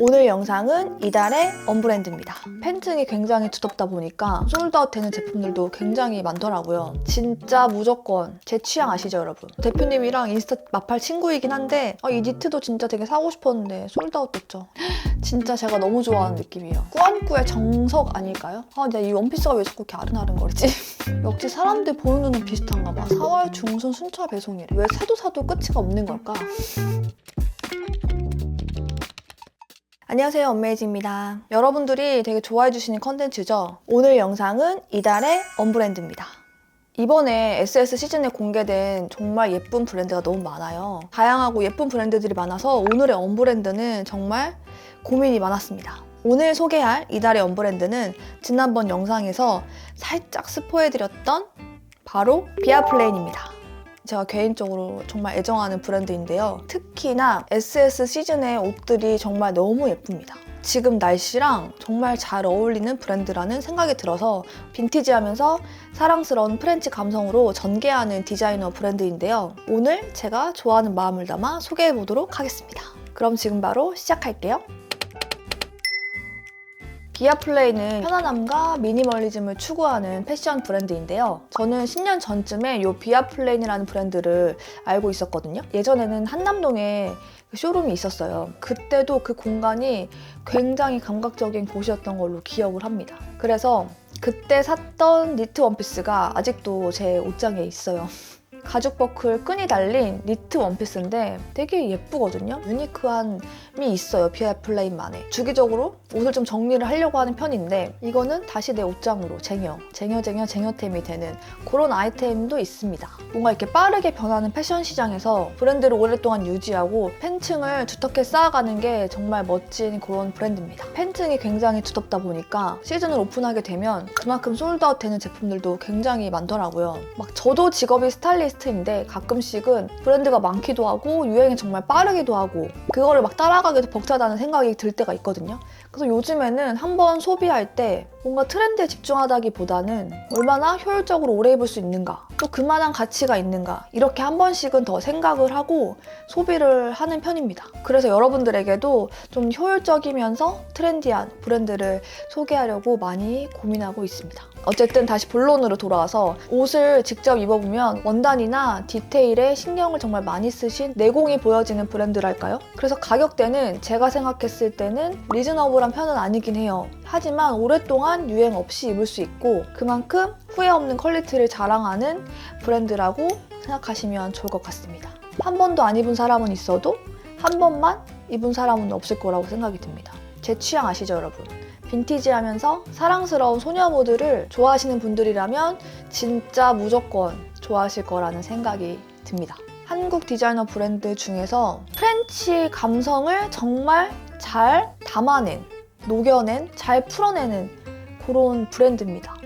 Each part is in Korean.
오늘 영상은 이달의 언브랜드입니다. 팬층이 굉장히 두텁다 보니까 솔드아웃 되는 제품들도 굉장히 많더라고요. 진짜 무조건 제 취향 아시죠 여러분? 대표님이랑 인스타 마팔 친구이긴 한데 아, 이 니트도 진짜 되게 사고 싶었는데 솔드아웃 됐죠. 진짜 제가 너무 좋아하는 느낌이에요. 꾸안꾸의 정석 아닐까요? 아, 근데 이 원피스가 왜 자꾸 이렇게 아른아른거리지? 역시 사람들 보는 눈은 비슷한가 봐. 4월 중순 순차 배송이래. 왜 사도 사도 끝이 없는 걸까? 안녕하세요, 엄메이지입니다. 여러분들이 되게 좋아해 주시는 컨텐츠죠? 오늘 영상은 이달의 언브랜드입니다. 이번에 SS 시즌에 공개된 정말 예쁜 브랜드가 너무 많아요. 다양하고 예쁜 브랜드들이 많아서 오늘의 언브랜드는 정말 고민이 많았습니다. 오늘 소개할 이달의 언브랜드는 지난번 영상에서 살짝 스포해드렸던 바로 비아플레인입니다. 제가 개인적으로 정말 애정하는 브랜드인데요. 특히나 SS 시즌의 옷들이 정말 너무 예쁩니다. 지금 날씨랑 정말 잘 어울리는 브랜드라는 생각이 들어서 빈티지하면서 사랑스러운 프렌치 감성으로 전개하는 디자이너 브랜드인데요. 오늘 제가 좋아하는 마음을 담아 소개해 보도록 하겠습니다. 그럼 지금 바로 시작할게요. 비아플레이는 편안함과 미니멀리즘을 추구하는 패션 브랜드인데요. 저는 10년 전쯤에 이 비아플레인이라는 브랜드를 알고 있었거든요. 예전에는 한남동에 쇼룸이 있었어요. 그때도 그 공간이 굉장히 감각적인 곳이었던 걸로 기억을 합니다. 그래서 그때 샀던 니트 원피스가 아직도 제 옷장에 있어요. 가죽 버클 끈이 달린 니트 원피스인데 되게 예쁘거든요. 유니크함이 있어요. 비아 플레인만에. 주기적으로 옷을 좀 정리를 하려고 하는 편인데 이거는 다시 내 옷장으로 쟁여, 쟁여, 쟁여, 쟁여템이 되는 그런 아이템도 있습니다. 뭔가 이렇게 빠르게 변하는 패션 시장에서 브랜드를 오랫동안 유지하고 팬층을 두텁게 쌓아가는 게 정말 멋진 그런 브랜드입니다. 팬층이 굉장히 두텁다 보니까 시즌을 오픈하게 되면 그만큼 솔드아웃 되는 제품들도 굉장히 많더라고요. 막 저도 직업이 스타일리스트 인데 가끔씩은 브랜드가 많기도 하고 유행이 정말 빠르기도 하고 그거를 막 따라가기도 벅차다는 생각이 들 때가 있거든요. 그래서 요즘에는 한번 소비할 때 뭔가 트렌드에 집중하다기보다는 얼마나 효율적으로 오래 입을 수 있는가 또 그만한 가치가 있는가 이렇게 한 번씩은 더 생각을 하고 소비를 하는 편입니다. 그래서 여러분들에게도 좀 효율적이면서 트렌디한 브랜드를 소개하려고 많이 고민하고 있습니다. 어쨌든 다시 본론으로 돌아와서 옷을 직접 입어보면 원단이나 디테일에 신경을 정말 많이 쓰신 내공이 보여지는 브랜드랄까요? 그래서 가격대는 제가 생각했을 때는 리즈너블한 편은 아니긴 해요. 하지만 오랫동안 유행 없이 입을 수 있고 그만큼 후회 없는 퀄리티를 자랑하는 브랜드라고 생각하시면 좋을 것 같습니다. 한 번도 안 입은 사람은 있어도 한 번만 입은 사람은 없을 거라고 생각이 듭니다. 제 취향 아시죠, 여러분? 빈티지하면서 사랑스러운 소녀 모드를 좋아하시는 분들이라면 진짜 무조건 좋아하실 거라는 생각이 듭니다. 한국 디자이너 브랜드 중에서 프렌치 감성을 정말 잘 담아낸, 녹여낸, 잘 풀어내는 그런 브랜드입니다.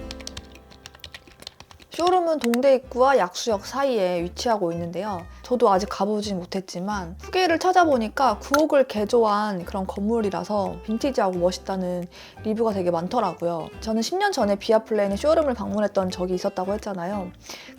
쇼룸은 동대 입구와 약수역 사이에 위치하고 있는데요. 저도 아직 가보진 못했지만 후기를 찾아보니까 구옥을 개조한 그런 건물이라서 빈티지하고 멋있다는 리뷰가 되게 많더라고요. 저는 10년 전에 비아플레인의 쇼룸을 방문했던 적이 있었다고 했잖아요.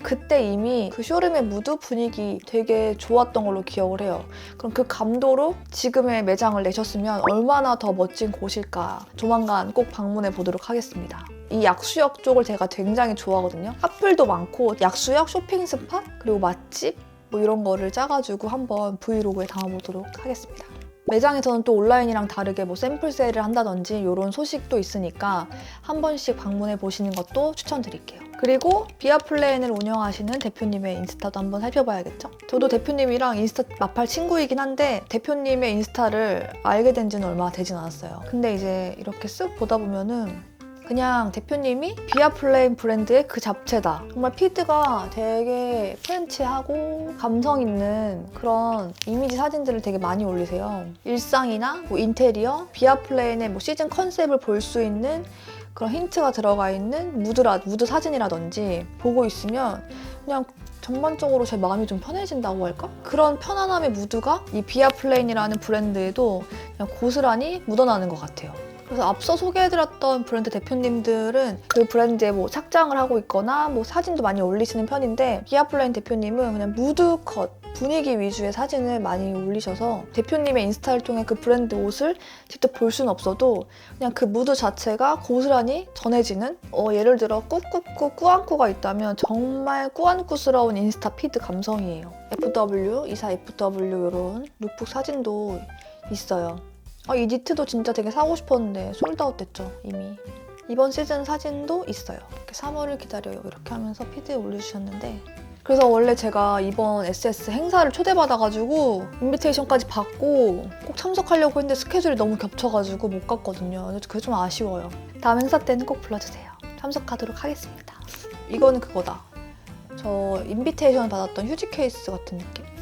그때 이미 그 쇼룸의 무드 분위기 되게 좋았던 걸로 기억을 해요. 그럼 그 감도로 지금의 매장을 내셨으면 얼마나 더 멋진 곳일까 조만간 꼭 방문해 보도록 하겠습니다. 이 약수역 쪽을 제가 굉장히 좋아하거든요. 핫플도 많고 약수역 쇼핑 스팟 그리고 맛집 뭐 이런 거를 짜가지고 한번 브이로그에 담아보도록 하겠습니다. 매장에서는 또 온라인이랑 다르게 뭐 샘플 세일을 한다든지 이런 소식도 있으니까 한 번씩 방문해 보시는 것도 추천드릴게요. 그리고 비아플레인을 운영하시는 대표님의 인스타도 한번 살펴봐야겠죠? 저도 대표님이랑 인스타 마팔 친구이긴 한데 대표님의 인스타를 알게 된 지는 얼마 되진 않았어요. 근데 이제 이렇게 쓱 보다 보면은 그냥 대표님이 비아플레인 브랜드의 그 잡채다. 정말 피드가 되게 프렌치하고 감성 있는 그런 이미지 사진들을 되게 많이 올리세요. 일상이나 뭐 인테리어, 비아플레인의 뭐 시즌 컨셉을 볼 수 있는 그런 힌트가 들어가 있는 무드라, 무드 사진이라든지 보고 있으면 그냥 전반적으로 제 마음이 좀 편해진다고 할까? 그런 편안함의 무드가 이 비아플레인이라는 브랜드에도 그냥 고스란히 묻어나는 것 같아요. 그래서 앞서 소개해드렸던 브랜드 대표님들은 그 브랜드에 뭐 착장을 하고 있거나 뭐 사진도 많이 올리시는 편인데 기아플레인 대표님은 그냥 무드 컷 분위기 위주의 사진을 많이 올리셔서 대표님의 인스타를 통해 그 브랜드 옷을 직접 볼 수는 없어도 그냥 그 무드 자체가 고스란히 전해지는 어, 예를 들어 꾸꾸꾸 꾸안꾸가 있다면 정말 꾸안꾸스러운 인스타 피드 감성이에요. FW, 이사 FW 이런 룩북 사진도 있어요 아, 이 니트도 진짜 되게 사고 싶었는데 솔드아웃 됐죠 이미. 이번 시즌 사진도 있어요. 이렇게 3월을 기다려요. 이렇게 하면서 피드에 올려주셨는데. 그래서 원래 제가 이번 SS 행사를 초대받아가지고 인비테이션까지 받고 꼭 참석하려고 했는데 스케줄이 너무 겹쳐가지고 못 갔거든요. 그게 좀 아쉬워요. 다음 행사 때는 꼭 불러주세요. 참석하도록 하겠습니다. 이거는 그거다. 저 인비테이션 받았던 휴지 케이스 같은 느낌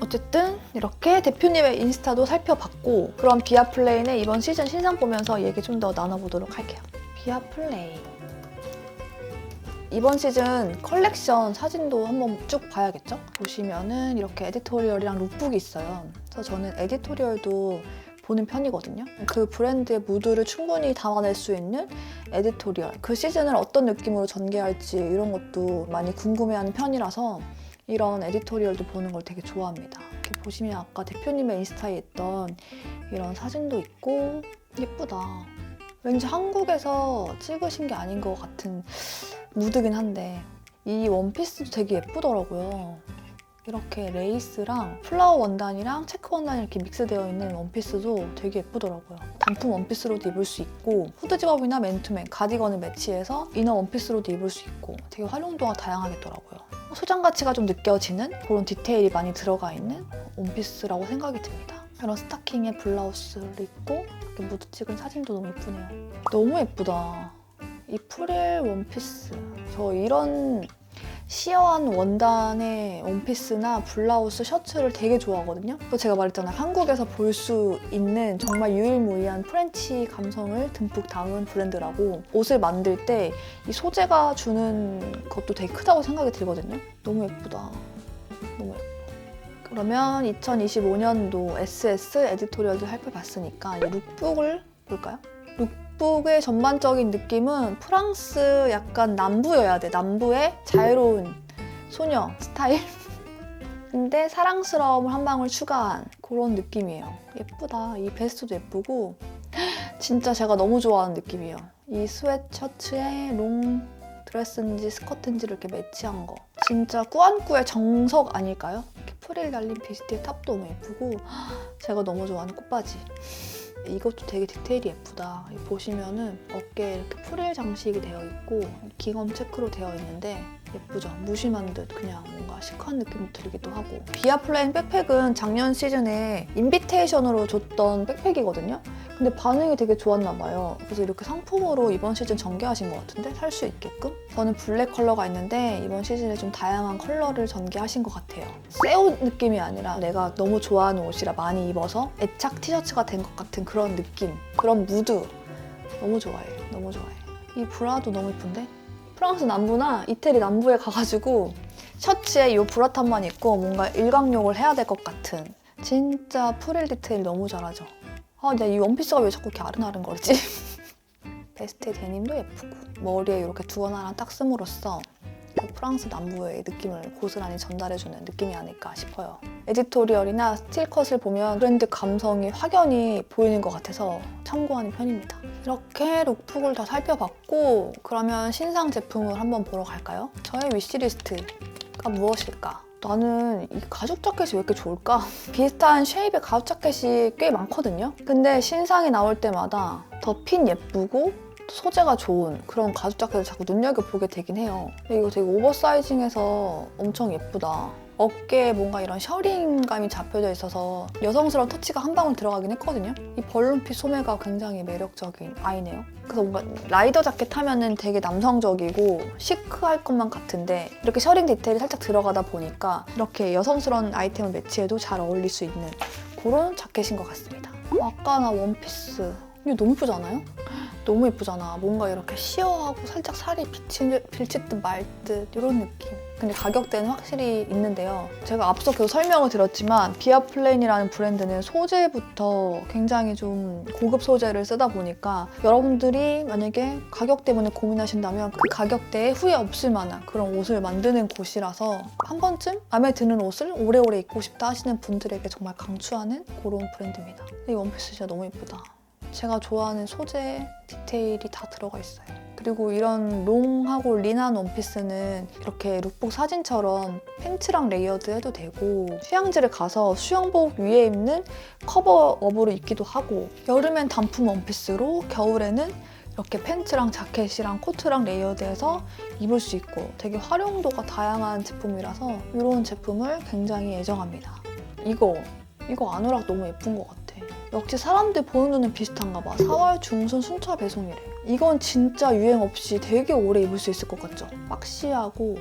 어쨌든 이렇게 대표님의 인스타도 살펴봤고 그럼 비아플레인의 이번 시즌 신상 보면서 얘기 좀 더 나눠보도록 할게요. 비아플레인 이번 시즌 컬렉션 사진도 한번 쭉 봐야겠죠? 보시면은 이렇게 에디토리얼이랑 룩북이 있어요. 그래서 저는 에디토리얼도 보는 편이거든요. 그 브랜드의 무드를 충분히 담아낼 수 있는 에디토리얼. 그 시즌을 어떤 느낌으로 전개할지 이런 것도 많이 궁금해하는 편이라서 이런 에디토리얼도 보는 걸 되게 좋아합니다. 이렇게 보시면 아까 대표님의 인스타에 있던 이런 사진도 있고 예쁘다. 왠지 한국에서 찍으신 게 아닌 것 같은 무드긴 한데 이 원피스도 되게 예쁘더라고요. 이렇게 레이스랑 플라워 원단이랑 체크 원단이 이렇게 믹스되어 있는 원피스도 되게 예쁘더라고요. 단품 원피스로도 입을 수 있고 후드 집업이나 맨투맨, 가디건을 매치해서 이너 원피스로도 입을 수 있고 되게 활용도가 다양하겠더라고요. 소장 가치가 좀 느껴지는 그런 디테일이 많이 들어가 있는 원피스라고 생각이 듭니다. 이런 스타킹에 블라우스를 입고 이렇게 무드 찍은 사진도 너무 예쁘네요. 너무 예쁘다. 이 프릴 원피스. 저 이런 시어한 원단의 원피스나 블라우스, 셔츠를 되게 좋아하거든요. 또 제가 말했잖아요. 한국에서 볼 수 있는 정말 유일무이한 프렌치 감성을 듬뿍 담은 브랜드라고 옷을 만들 때 이 소재가 주는 것도 되게 크다고 생각이 들거든요. 너무 예쁘다. 너무 예뻐. 그러면 2025년도 SS 에디토리얼도 살펴봤으니까 이 룩북을 볼까요? 룩북 의 전반적인 느낌은 프랑스 약간 남부여야 돼. 남부의 자유로운 소녀 스타일? 근데 사랑스러움을 한 방울 추가한 그런 느낌이에요. 예쁘다. 이 베스트도 예쁘고 진짜 제가 너무 좋아하는 느낌이에요. 이 스웨트셔츠에 롱 드레스인지 스커트인지를 이렇게 매치한 거. 진짜 꾸안꾸의 정석 아닐까요? 이렇게 프릴 달린 비스티의 탑도 너무 예쁘고 제가 너무 좋아하는 꽃바지. 이것도 되게 디테일이 예쁘다. 이 보시면은 어깨에 이렇게 프릴 장식이 되어 있고 기검 체크로 되어 있는데 예쁘죠? 무심한 듯 그냥 뭔가 시크한 느낌이 들기도 하고 비아플레인 백팩은 작년 시즌에 인비테이션으로 줬던 백팩이거든요. 근데 반응이 되게 좋았나 봐요. 그래서 이렇게 상품으로 이번 시즌 전개하신 것 같은데 살 수 있게끔? 저는 블랙 컬러가 있는데 이번 시즌에 좀 다양한 컬러를 전개하신 것 같아요. 새 옷 느낌이 아니라 내가 너무 좋아하는 옷이라 많이 입어서 애착 티셔츠가 된 것 같은 그런 느낌, 그런 무드 너무 좋아해. 너무 좋아해. 이 브라도 너무 예쁜데? 프랑스 남부나 이태리 남부에 가가지고 셔츠에 이 브라탑만 입고 뭔가 일광욕을 해야 될 것 같은 진짜 프릴 디테일 너무 잘하죠. 아, 근데 이 원피스가 왜 자꾸 이렇게 아른아른 거리지? 베스트 데님도 예쁘고 머리에 이렇게 두건 하나 딱 씀으로써 그 프랑스 남부의 느낌을 고스란히 전달해주는 느낌이 아닐까 싶어요. 에디토리얼이나 스틸컷을 보면 브랜드 감성이 확연히 보이는 것 같아서 참고하는 편입니다. 이렇게 룩북을 다 살펴봤고 그러면 신상 제품을 한번 보러 갈까요? 저의 위시리스트가 무엇일까? 나는 이 가죽 자켓이 왜 이렇게 좋을까? 비슷한 쉐입의 가죽 자켓이 꽤 많거든요. 근데 신상이 나올 때마다 더 핀 예쁘고 소재가 좋은 그런 가죽 자켓을 자꾸 눈여겨보게 되긴 해요. 근데 이거 되게 오버사이징해서 엄청 예쁘다. 어깨에 뭔가 이런 셔링감이 잡혀져 있어서 여성스러운 터치가 한 방울 들어가긴 했거든요. 이 벌룬핏 소매가 굉장히 매력적인 아이네요. 그래서 뭔가 라이더 자켓 하면은 되게 남성적이고 시크할 것만 같은데 이렇게 셔링 디테일이 살짝 들어가다 보니까 이렇게 여성스러운 아이템을 매치해도 잘 어울릴 수 있는 그런 자켓인 것 같습니다. 아까 나 원피스 이거 너무 예쁘지 않아요? 너무 예쁘잖아. 뭔가 이렇게 시어하고 살짝 살이 비치, 빌칠 듯말듯 이런 느낌. 근데 가격대는 확실히 있는데요. 제가 앞서 계속 설명을 드렸지만 비아플레인이라는 브랜드는 소재부터 굉장히 좀 고급 소재를 쓰다 보니까 여러분들이 만약에 가격 때문에 고민하신다면 그 가격대에 후회 없을 만한 그런 옷을 만드는 곳이라서 한 번쯤 마음에 드는 옷을 오래오래 입고 싶다 하시는 분들에게 정말 강추하는 그런 브랜드입니다. 이 원피스 진짜 너무 예쁘다. 제가 좋아하는 소재 디테일이 다 들어가 있어요. 그리고 이런 롱하고 린한 원피스는 이렇게 룩북 사진처럼 팬츠랑 레이어드 해도 되고 휴양지를 가서 수영복 위에 입는 커버업으로 입기도 하고 여름엔 단품 원피스로 겨울에는 이렇게 팬츠랑 자켓이랑 코트랑 레이어드해서 입을 수 있고 되게 활용도가 다양한 제품이라서 이런 제품을 굉장히 애정합니다. 이거 이거 아노락 너무 예쁜 것 같아. 역시 사람들 보는 눈은 비슷한가 봐. 4월 중순 순차 배송이래. 이건 진짜 유행 없이 되게 오래 입을 수 있을 것 같죠? 박시하고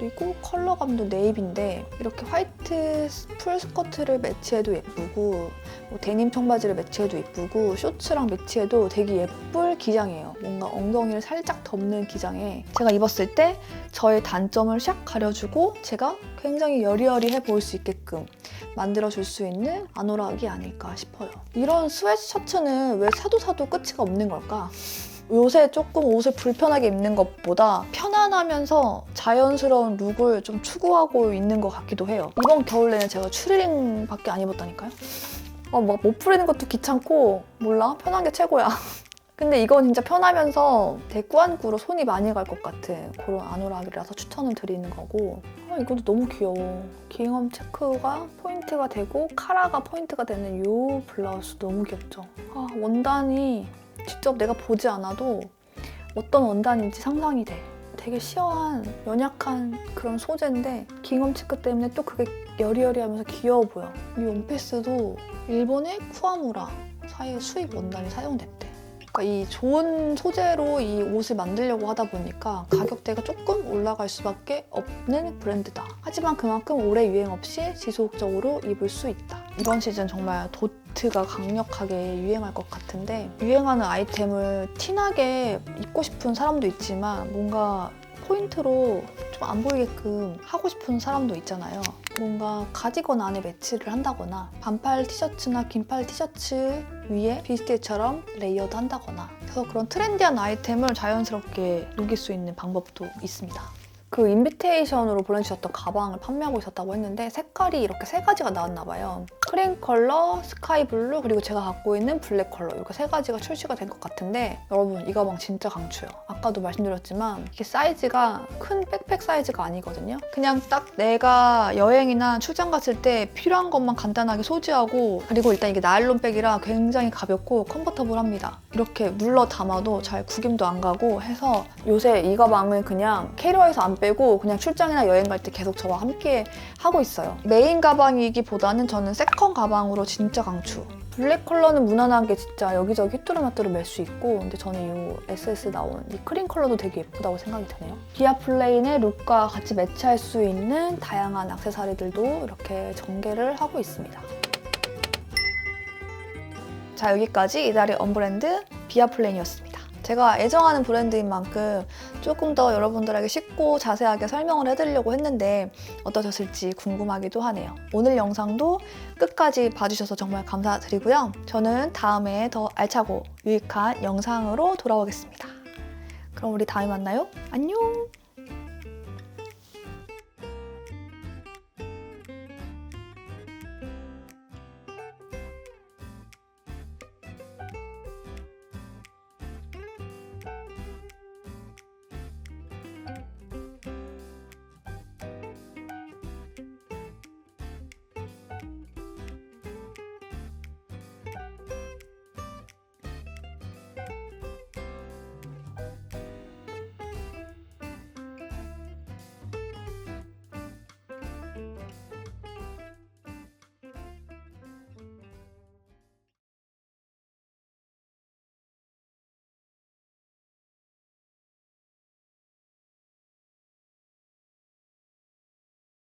그리고 컬러감도 네이비인데 이렇게 화이트 풀 스커트를 매치해도 예쁘고 뭐 데님 청바지를 매치해도 예쁘고 쇼츠랑 매치해도 되게 예쁠 기장이에요. 뭔가 엉덩이를 살짝 덮는 기장에 제가 입었을 때 저의 단점을 샥 가려주고 제가 굉장히 여리여리해 보일 수 있게끔 만들어줄 수 있는 아노락이 아닐까 싶어요. 이런 스웨트셔츠는 왜 사도 사도 끝이 없는 걸까? 요새 조금 옷을 불편하게 입는 것보다 편안하면서 자연스러운 룩을 좀 추구하고 있는 것 같기도 해요. 이번 겨울에는 제가 추리닝밖에 안 입었다니까요. 어, 막못 풀리는 것도 귀찮고 몰라 편한 게 최고야. 근데 이건 진짜 편하면서 되게 꾸안꾸로 손이 많이 갈 것 같은 그런 아노락이라서 추천을 드리는 거고 아, 이것도 너무 귀여워. 깅엄 체크가 포인트가 되고 카라가 포인트가 되는 이 블라우스 너무 귀엽죠. 아, 원단이 직접 내가 보지 않아도 어떤 원단인지 상상이 돼. 되게 시어한 연약한 그런 소재인데 깅엄 체크 때문에 또 그게 여리여리하면서 귀여워 보여. 이 원피스도 일본의 쿠아무라 사이에 수입 원단이 사용됐대. 그러니까 이 좋은 소재로 이 옷을 만들려고 하다 보니까 가격대가 조금 올라갈 수밖에 없는 브랜드다. 하지만 그만큼 오래 유행 없이 지속적으로 입을 수 있다. 이번 시즌 정말 도 트가 강력하게 유행할 것 같은데 유행하는 아이템을 티나게 입고 싶은 사람도 있지만 뭔가 포인트로 좀 안 보이게끔 하고 싶은 사람도 있잖아요. 뭔가 가디건 안에 매치를 한다거나 반팔 티셔츠나 긴팔 티셔츠 위에 비스티처럼 레이어드 한다거나 그래서 그런 트렌디한 아이템을 자연스럽게 녹일 수 있는 방법도 있습니다. 그 인비테이션으로 보내주셨던 가방을 판매하고 있었다고 했는데 색깔이 이렇게 세 가지가 나왔나 봐요. 크림 컬러, 스카이 블루, 그리고 제가 갖고 있는 블랙 컬러 이렇게 세 가지가 출시가 된 것 같은데 여러분 이 가방 진짜 강추요. 아까도 말씀드렸지만 이게 사이즈가 큰 백팩 사이즈가 아니거든요. 그냥 딱 내가 여행이나 출장 갔을 때 필요한 것만 간단하게 소지하고 그리고 일단 이게 나일론 백이라 굉장히 가볍고 컴포터블합니다. 이렇게 물러 담아도 잘 구김도 안 가고 해서 요새 이 가방은 그냥 캐리어에서 안 빼고 그냥 출장이나 여행 갈 때 계속 저와 함께 하고 있어요. 메인 가방이기보다는 저는 세컨 가방으로 진짜 강추. 블랙 컬러는 무난하게 진짜 여기저기 휘뚜루마뚜루 멜수 있고 근데 저는 이 SS 나온 이 크림 컬러도 되게 예쁘다고 생각이 드네요. 기아 플레인의 룩과 같이 매치할 수 있는 다양한 액세서리들도 이렇게 전개를 하고 있습니다. 자 여기까지 이달의 언브랜드 비아 플레인이었습니다. 제가 애정하는 브랜드인 만큼 조금 더 여러분들에게 쉽고 자세하게 설명을 해드리려고 했는데 어떠셨을지 궁금하기도 하네요. 오늘 영상도 끝까지 봐주셔서 정말 감사드리고요. 저는 다음에 더 알차고 유익한 영상으로 돌아오겠습니다. 그럼 우리 다음에 만나요. 안녕!